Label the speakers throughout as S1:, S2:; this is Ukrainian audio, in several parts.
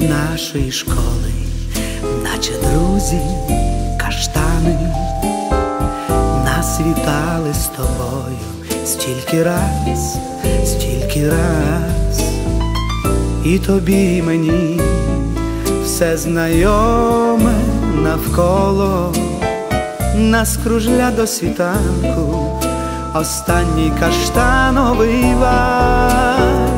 S1: нашої школи, наче друзі, каштани, нас вітали з тобою стільки раз, стільки раз, і тобі і мені все знайоме навколо, нас кружля до світанку, останній каштановий вальс.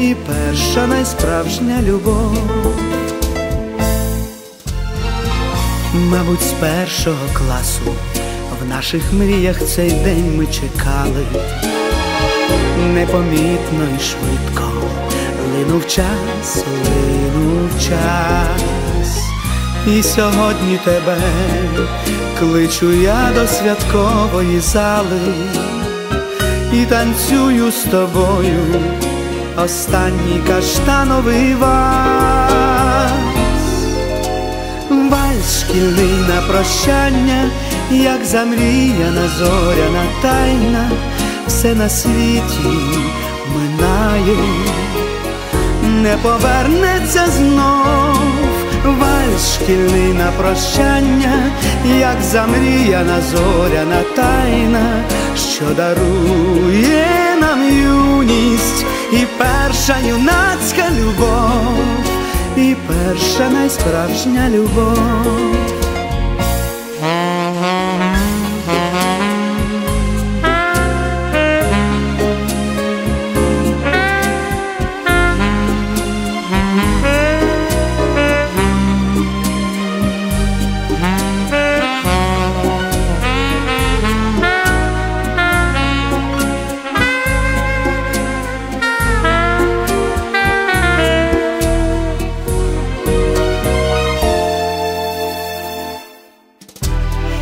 S1: і перша найсправжня любов. Мабуть, з першого класу в наших мріях цей день ми чекали, непомітно і швидко линув час, линув час, і сьогодні тебе кличу я до святкової зали і танцюю з тобою останній каштановий вальс. Вальс шкільний на прощання, як замріяна зоряна тайна, все на світі минає, не повернеться знов, вальс шкільний на прощання, як замріяна зоряна тайна, що дарує перша юнацька любов, і перша найсправжня любов.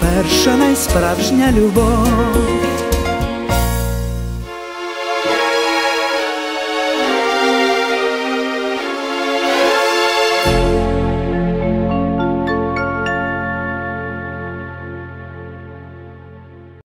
S1: перша найсправжня любов.